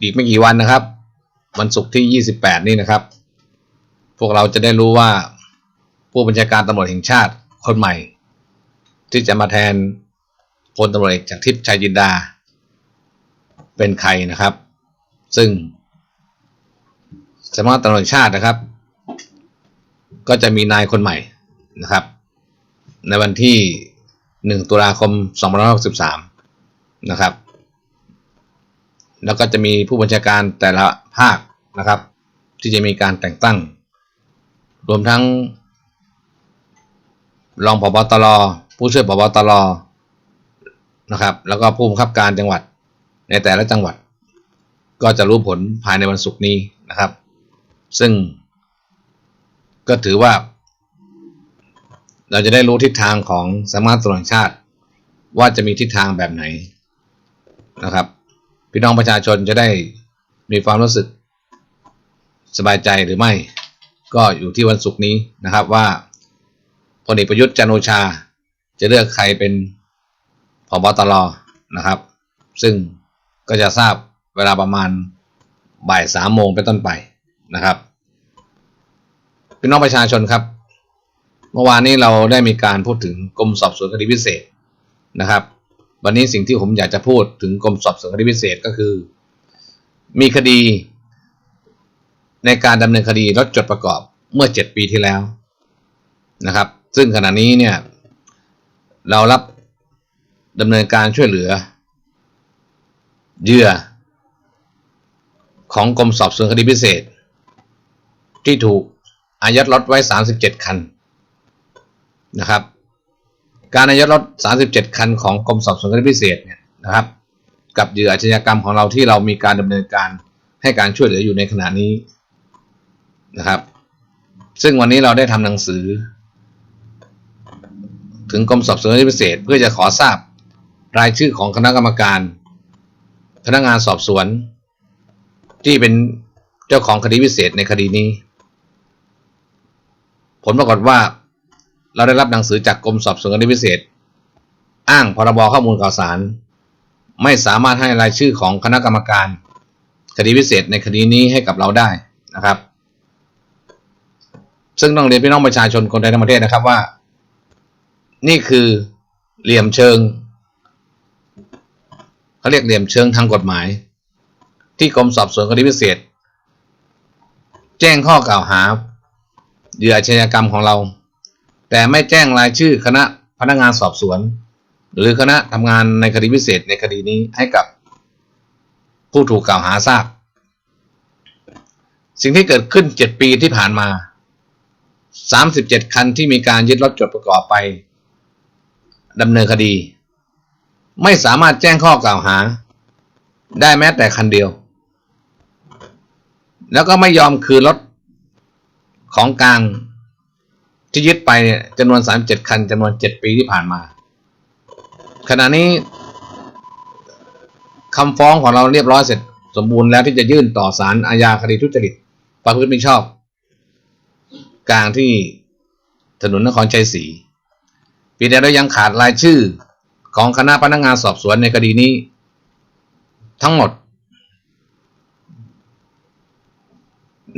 อีกไม่กี่วันนะครับ วันศุกร์ที่ 28 นี่นะครับ พวกเราจะได้รู้ว่าผู้บัญชาการตำรวจแห่งชาติคนใหม่ ที่จะมาแทนพลตำรวจเอกจากทิพย์ชัยจินดา เป็นใครนะครับ ซึ่งสำนักงาตำรวจชาตินะครับ ก็จะมีนายคนใหม่นะครับ ในวันที่ 1 ตุลาคม 2563 นะครับ แล้วก็จะมีผู้บัญชาการแต่ละภาคนะครับ ที่จะมีการแต่งตั้ง รวมทั้ง รองผบตรผู้ช่วยผบตรนะครับ แล้วก็ผู้บังคับการจังหวัดในแต่ละจังหวัด ก็จะรู้ผลภายในวันศุกร์นี้นะครับ ซึ่ง ก็ถือว่า เราจะได้รู้ทิศทางของสำนักงานตรวจชาติ ว่าจะมีทิศทางแบบไหนนะครับ พี่น้องประชาชนจะได้มีความรู้สึกสบายใจหรือไม่ ก็อยู่ที่วันศุกร์นี้นะครับว่าพลเอกประยุทธ์จันโอชา จะเลือกใครเป็นผบตรนะครับ ซึ่งก็จะทราบเวลาประมาณบ่ายสามโมงเป็นต้นไปนะครับพี่น้องประชาชนครับ เมื่อวานนี้เราได้มีการพูดถึงกรมสอบสวนคดีพิเศษนะครับ วันนี้สิ่งที่ผมอยากจะพูดถึงกรมสอบสวนคดีพิเศษก็คือ มีคดีในการดำเนินคดีรถจดประกอบเมื่อเจ็ดปีที่แล้วนะครับ ซึ่งขณะนี้เนี่ยเรารับดำเนินการช่วยเหลือเหยื่อ ของกรมสอบสวนคดีพิเศษ ที่ถูกอายัดรถไว้ 37 คันนะครับ การอายัดรถ 37 คันของกรมสอบสวนคดีพิเศษเนี่ยนะครับ กับเหยื่ออาชญากรรมของเราที่เรามีการดำเนินการให้การช่วยเหลืออยู่ในขณะนี้นะครับ ซึ่งวันนี้เราได้ทำหนังสือ ถึงกรมสอบสวนคดีพิเศษ เพื่อจะขอทราบรายชื่อของคณะกรรมการ พนักงานสอบสวน ที่เป็นเจ้าของคดีพิเศษในคดีนี้ ผลปรากฏว่า เราได้รับหนังสือจากกรมสอบสวนคดีพิเศษ อ้างพรบข้อมูลข่าวสาร ไม่สามารถให้รายชื่อของคณะกรรมการ คดีพิเศษในคดีนี้ให้กับเราได้นะครับ ซึ่งต้องเรียนพี่น้องประชาชนคนไทยทั้งประเทศนะครับว่า นี่คือเหลี่ยมเชิงเขาเรียกเหลี่ยมเชิงทางกฎหมาย ที่กรมสอบสวนคดีพิเศษ แจ้งข้อกล่าวหาเหยื่ออาชญากรรมของเรา แต่ไม่แจ้งรายชื่อคณะพนักงานสอบสวน หรือคณะทำงานในคดีพิเศษในคดีนี้ให้กับผู้ถูกกล่าวหาทราบ สิ่งที่เกิดขึ้นเจ็ดปีที่ผ่านมาสามสิบเจ็ดคันที่มีการยึดรถจดประกอบไปดำเนินคดี ไม่สามารถแจ้งข้อกล่าวหา ได้แม้แต่คันเดียว แล้วก็ไม่ยอมคืนรถของกลาง ที่ยึดไปเนี่ยจำนวนสามเจ็ดคันจำนวนเจ็ดปีที่ผ่านมา ขณะนี้คำฟ้องของเราเรียบร้อยเสร็จสมบูรณ์แล้วที่จะยื่นต่อศาลอาญาคดีทุจริตประพฤติมิชอบ กลางที่ถนนนครชัยศรีปีแต่เรายังขาดรายชื่อของคณะพนักงานสอบสวนในคดีนี้ ทั้งหมด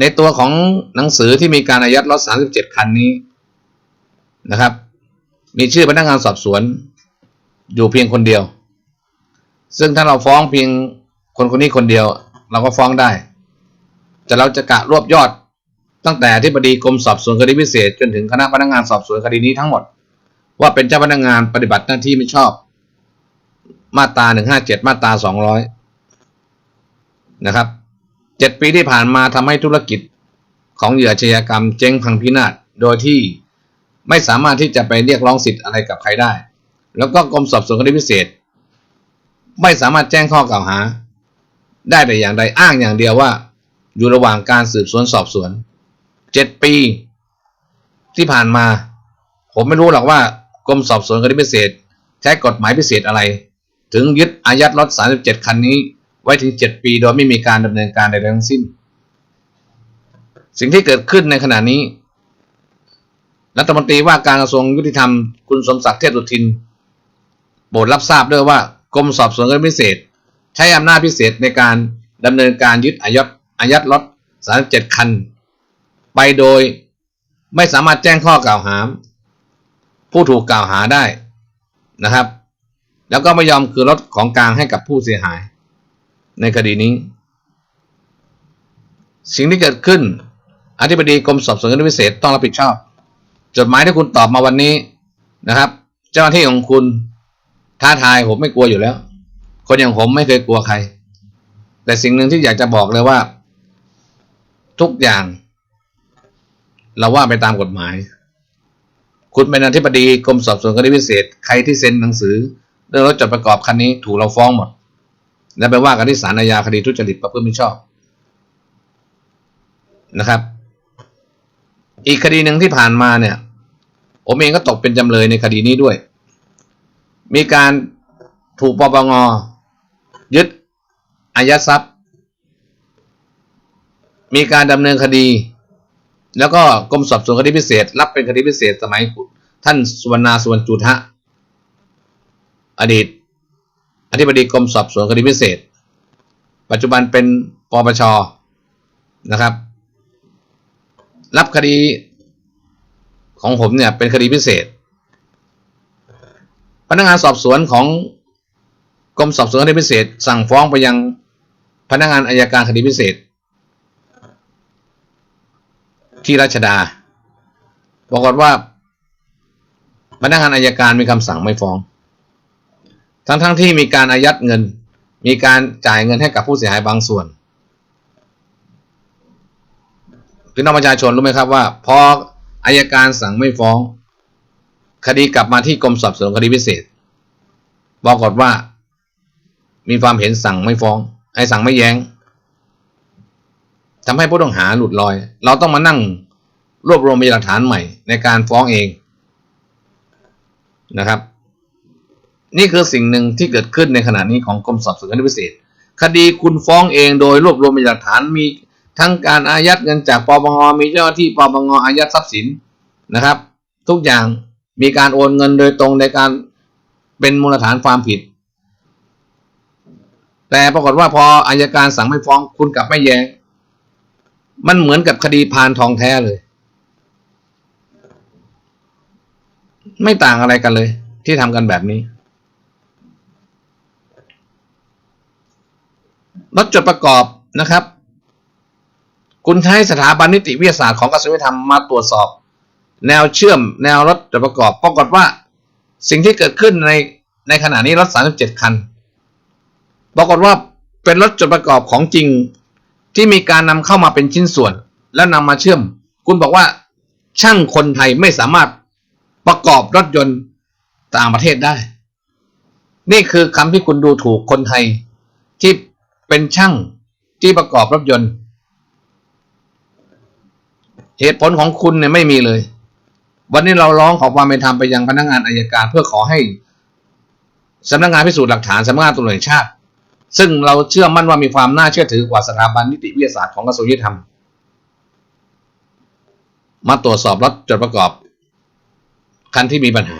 ในตัวของหนังสือที่มีการอายัดรถ37 คันนี้ นะครับ มีชื่อพนักงานสอบสวน อยู่เพียงคนเดียว ซึ่งถ้าเราฟ้องเพียงคนคนนี้คนเดียว เราก็ฟ้องได้ แต่เราจะกะรวบยอดตั้งแต่ที่บดีกรมสอบสวนคดีพิเศษ จนถึงคณะพนักงานสอบสวนคดีนี้ทั้งหมด ว่าเป็นเจ้าพนักงานปฏิบัติหน้าที่ไม่ชอบ มาตราหนึ่งห้าเจ็ดมาตราสองร้อยนะครับเจ็ดปีที่ผ่านมาทำให้ธุรกิจของเหยื่ออาชญากรรมเจ๊งพังพินาศโดยที่ ไม่สามารถที่จะไปเรียกร้องสิทธิ์อะไรกับใครได้ แล้วก็กรมสอบสวนคดีพิเศษ ไม่สามารถแจ้งข้อกล่าวหา ได้แต่อย่างใดอ้างอย่างเดียวว่า อยู่ระหว่างการสืบสวนสอบสวนเจ็ดปีที่ผ่านมา ผมไม่รู้หรอกว่ากรมสอบสวนคดีพิเศษ ใช้กฎหมายพิเศษอะไร ถึงยึดอายัดรถ 37 คันนี้ ไว้ถึง 7 ปีโดยไม่มีการดำเนินการใดๆทั้งสิ้น สิ่งที่เกิดขึ้นในขณะนี้ รัฐมนตรีว่าการกระทรวงยุติธรรมคุณสมศักดิ์เทพสุทินโปรดรับทราบด้วยว่ากรมสอบสวนคดีพิเศษ ใช้อำนาจพิเศษในการดำเนินการยึดอายัดอายัดรถ37 คัน ไปโดยไม่สามารถแจ้งข้อกล่าวหา ผู้ถูกกล่าวหาได้นะครับ แล้วก็ไม่ยอมคืนรถของกลางให้กับผู้เสียหาย ในคดีนี้ สิ่งที่เกิดขึ้นอธิบดีกรมสอบสวนคดีพิเศษต้องรับผิดชอบ จดหมายที่คุณตอบมาวันนี้นะครับ เจ้าหน้าที่ของคุณท้าทายผมไม่กลัวอยู่แล้ว คนอย่างผมไม่เคยกลัวใคร แต่สิ่งหนึ่งที่อยากจะบอกเลยว่า ทุกอย่าง เราว่าไปตามกฎหมาย คุณเป็นอธิบดีกรมสอบสวนคดีพิเศษ ใครที่เซ็นหนังสือเรื่องรถจดประกอบคันนี้ถูกเราฟ้องหมด และไปว่ากันที่ศาลอาญาคดีทุจริตประพฤติมิชอบนะครับ อีกคดีหนึ่งที่ผ่านมาเนี่ย ผมเองก็ตกเป็นจำเลยในคดีนี้ด้วย มีการถูกปปงยึดอายัดทรัพย์ มีการดำเนินคดี แล้วก็กรมสอบสวนคดีพิเศษ รับเป็นคดีพิเศษสมัยท่านสุวรรณาสุวรรณจุทะอดีต อธิบดีกรมสอบสวนคดีพิเศษ ปัจจุบันเป็นปปชนะครับ รับคดี ของผมเนี่ยเป็นคดีพิเศษ พนักงานสอบสวนของกรมสอบสวนคดีพิเศษ สั่งฟ้องไปยังพนักงานอายการคดีพิเศษ ที่รัชดาปรากฏว่า พนักงานอายการมีคำสั่งไม่ฟ้อง ทั้งๆทที่มีการอายัดเงิน มีการจ่ายเงินให้กับผู้เสียหายบางส่วนพี่น้องประชาชนรู้ไหมครับว่าพอ อายการสั่งไม่ฟ้อง คดีกลับมาที่กรมสอบสวนคดีพิเศษปรากฏว่า มีความเห็นสั่งไม่ฟ้องให้สั่งไม่แย้งทำให้ผู้ต้องหาหลุดลอย เราต้องมานั่งรวบรวมพยานหลักฐานใหม่ในการฟ้องเองนะครับ นี่คือสิ่งหนึ่งที่เกิดขึ้นในขณะนี้ของกรมสอบสวนคดีพิเศษ คดีคุณฟ้องเองโดยรวบรวมพยานหลักฐานมี ทั้งการอายัดเงินจากปปงมีเจ้าหน้าที่ปปงอายัดทรัพย์สินนะครับ ทุกอย่างมีการโอนเงินโดยตรงในการเป็นมูลฐานความผิด แต่ปรากฏว่าพออายการสั่งไม่ฟ้องคุณกลับไม่แยง้งมันเหมือนกับคดีพานทองแท้เลย ไม่ต่างอะไรกันเลย ที่ทำกันแบบนี้รถจดประกอบนะครับ คุณใช้สถาบันนิติวิทยาศาสตร์ของกระทรวงยุติธรรมมาตรวจสอบ แนวเชื่อมแนวรถจดประกอบปรากฏว่าสิ่งที่เกิดขึ้นในในขณะนี้รถ 37 คัน ปรากฏว่าเป็นรถจดประกอบของจริงที่มีการนำเข้ามาเป็นชิ้นส่วน แล้วนำมาเชื่อม คุณบอกว่าช่างคนไทยไม่สามารถประกอบรถยนต์ต่างประเทศได้ นี่คือคำที่คุณดูถูกคนไทยที่เป็นช่างที่ประกอบรถยนต์ เหตุผลของคุณเนี่ยไม่มีเลย วันนี้เราร้องขอความเป็นธรรมไปยังพนักงานอายการ เพื่อขอให้สำนักงานพิสูจน์หลักฐานสำนักงานตำรวจแห่งชาติ ซึ่งเราเชื่อมั่นว่ามีความน่าเชื่อถือกว่าสถาบันนิติวิทยาศาสตร์ของกระทรวงยุติธรรมมาตรวจสอบรถจดประกอบ คันที่มีปัญหา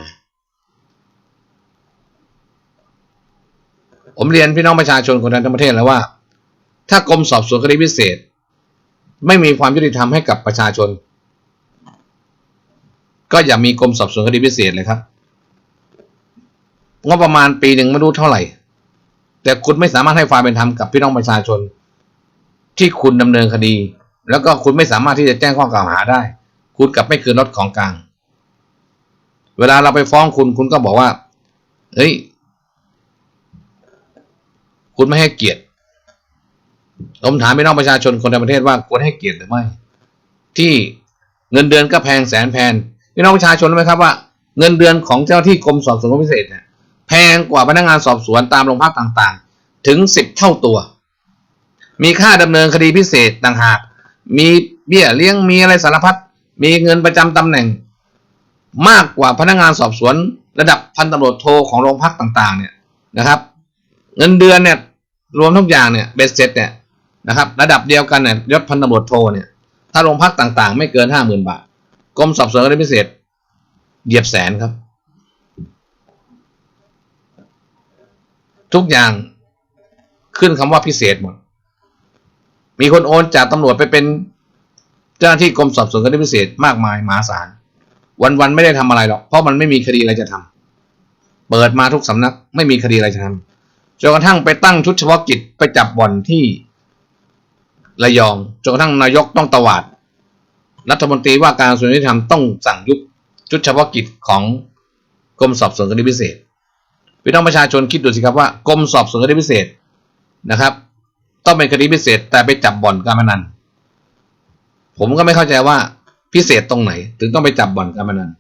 ผมเรียนพี่น้องประชาชนคนไทยทั้งประเทศแล้วว่า ถ้ากรมสอบสวนคดีพิเศษ ไม่มีความยุติธรรมให้กับประชาชน ก็อย่ามีกรมสอบสวนคดีพิเศษเลยครับงบประมาณปีหนึ่งไม่รู้เท่าไหร่ แต่คุณไม่สามารถให้ความเป็นธรรมกับพี่น้องประชาชน ที่คุณดำเนินคดี แล้วก็คุณไม่สามารถที่จะแจ้งข้อกล่าวหาได้ คุณกลับไม่คืนรถของกลาง เวลาเราไปฟ้องคุณคุณก็บอกว่าเฮ้ยคุณไม่ให้เกียรติ ผมถามพี่น้องประชาชนคนในประเทศว่าควรให้เกียรติหรือไม่ ที่เงินเดือนก็แพงแสนแพงพี่น้องประชาชนรู้ไหมครับว่าเงินเดือนของเจ้าที่กรมสอบสวนพิเศษเนี่ยแพงกว่าพนักงานสอบสวนตามโรงพักต่างๆ ถึงสิบเท่าตัว มีค่าดำเนินคดีพิเศษต่างหาก มีเบี้ยเลี้ยงมีอะไรสารพัดมีเงินประจำตำแหน่ง มากกว่าพนักงานสอบสวน ระดับพันตำรวจโทของโรงพักต่างๆ เนี่ยนะครับ เงินเดือนเนี่ยรวมทุกอย่างเนี่ยเบสเซ็ตเนี่ย นะครับ ระดับเดียวกันเนี่ยยศพันตำรวจโทเนี่ย ถ้าโรงพักต่างๆ ไม่เกินห้าหมื่นบาทกรมสอบสวนคดีพิเศษเหยียบแสนครับ ทุกอย่างขึ้นคำว่าพิเศษหมด มีคนโอนจากตำรวจไปเป็นเจ้าหน้าที่กรมสอบสวนคดีพิเศษมากมายมหาศาลวันๆไม่ได้ทำอะไรหรอก เพราะมันไม่มีคดีอะไรจะทำเปิดมาทุกสำนัก ไม่มีคดีอะไรจะทำจนกระทั่งไปตั้งชุดเฉพาะกิจไปจับบ่อนที่ ระยองจนกระทั่งนายกต้องตวาด รัฐมนตรีว่าการกระทรวงยุติธรรมต้องสั่งยุบชุดเฉพาะกิจของกรมสอบสวนคดีพิเศษพี่น้องประชาชนคิดดูสิครับว่ากรมสอบสวนคดีพิเศษนะครับ ต้องเป็นคดีพิเศษ แต่ไปจับบ่อนการพนันผมก็ไม่เข้าใจว่าพิเศษตรงไหน ถึงต้องไปจับบ่อนการพนัน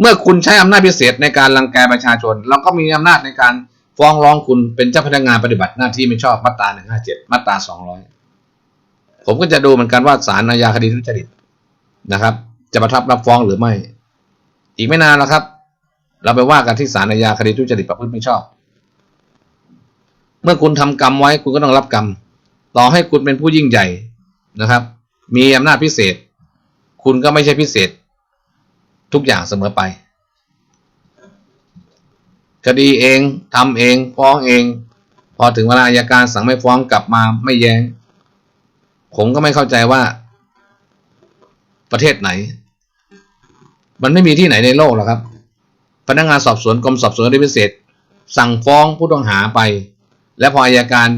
เมื่อคุณใช้อำนาจพิเศษในการรังแกประชาชน เราก็มีอำนาจในการ ฟ้องร้องคุณเป็นเจ้าพนักงานปฏิบัติหน้าที่ไม่ชอบมาตราหนึ่งห้าเจ็ดมาตราสองร้อยผมก็จะดูเหมือนกันว่าศาลอาญาคดีทุจริตนะครับ จะประทับรับฟ้องหรือไม่ อีกไม่นานแล้วครับ เราไปว่ากันที่ศาลอาญาคดีทุจริตประพฤติไม่ชอบ เมื่อคุณทำกรรมไว้คุณก็ต้องรับกรรม ต่อให้คุณเป็นผู้ยิ่งใหญ่นะครับ มีอำนาจพิเศษ คุณก็ไม่ใช่พิเศษ ทุกอย่างเสมอไป คดีเองทำเองฟ้องเอง พอถึงเวลาอัยการสั่งไม่ฟ้องกลับมาไม่แย้ง ผมก็ไม่เข้าใจว่า ประเทศไหน มันไม่มีที่ไหนในโลกหรอกครับ พนักงานสอบสวนกรมสอบสวนคดีพิเศษ สั่งฟ้องผู้ต้องหาไป และพออัยการ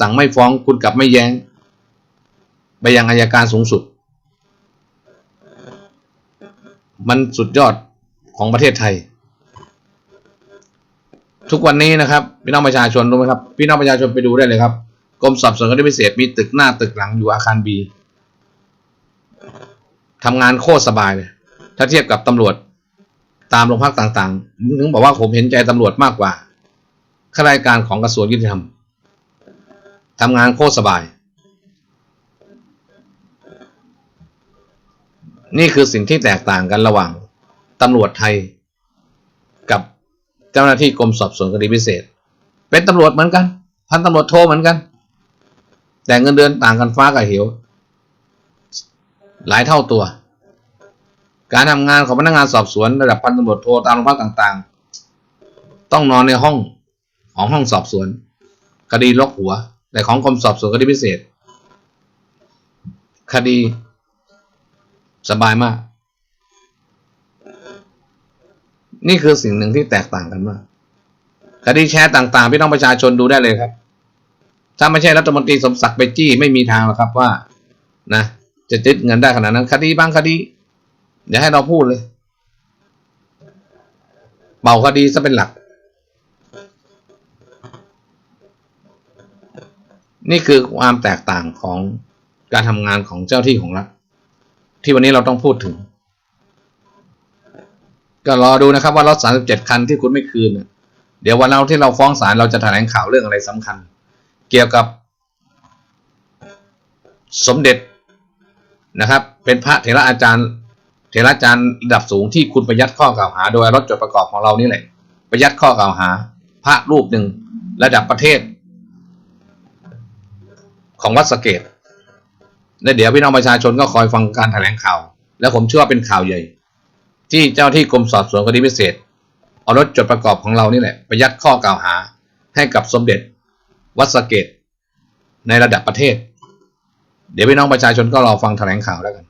สั่งไม่ฟ้องคุณกลับไม่แย้ง ไปยังอัยการสูงสุด มันสุดยอดของประเทศไทย ทุกวันนี้นะครับพี่น้องประชาชนรู้ไหมครับพี่น้องประชาชนไปดูได้เลยครับกรมสอบสวนคดีพิเศษมีตึกหน้าตึกหลังอยู่อาคารบีทำงานโคตรสบายเลยถ้าเทียบกับตำรวจตามโรงพักต่างๆถึงบอกว่าผมเห็นใจตำรวจมากกว่าข้าราชการของกระทรวงยุติธรรมทำงานโคตรสบาย นี่คือสิ่งที่แตกต่างกันระหว่างตำรวจไทยกับ เจ้าหน้าที่กรมสอบสวนคดีพิเศษ เป็นตำรวจเหมือนกัน พันตำรวจโทเหมือนกัน แต่เงินเดือนต่างกันฟ้ากับเหว หลายเท่าตัว การทำงานของพนักงานสอบสวนระดับพันตำรวจโทตามโรงพักต่างๆ ต้องนอนในห้องของห้องสอบสวน คดีล็อกหัว แต่ของกรมสอบสวนคดีพิเศษ คดีสบายมาก นี่คือสิ่งหนึ่งที่แตกต่างกันมากคดีแชร์ต่างๆพี่น้องประชาชนดูได้เลยครับ ถ้าไม่ใช่รัฐมนตรีสมศักดิ์ไปจี้ไม่มีทางหรอกครับว่า นะจะยึดเงินได้ขนาดนั้น คดีบางคดีอย่าให้เราพูดเลยเบาคดีซะเป็นหลัก นี่คือความแตกต่างของการทำงานของเจ้าที่ของรัฐที่วันนี้เราต้องพูดถึง ก็รอดูนะครับว่ารถ37คันที่คุณไม่คืน เดี๋ยววันเราที่เราฟ้องศาลเราจะแถลงข่าวเรื่องอะไรสำคัญ เกี่ยวกับ สมเด็จนะครับ เป็นพระเถระอาจารย์ เถระอาจารย์ระดับสูงที่คุณประยัดข้อกล่าวหา โดยรถจดประกอบของเรานี่แหละประยัดข้อกล่าวหา พระรูปหนึ่งระดับประเทศ ของวัดสเกตและเดี๋ยวพี่น้องประชาชนก็คอยฟังการแถลงข่าว และผมเชื่อว่าเป็นข่าวใหญ่ ที่เจ้าที่กรมสอบสวนคดีพิเศษ เอารถจดประกอบของเรานี่แหละไปยัดข้อกล่าวหาให้กับสมเด็จ วัดสเกตในระดับประเทศ เดี๋ยวพี่น้องประชาชนก็รอฟังแถลงข่าวแล้วกัน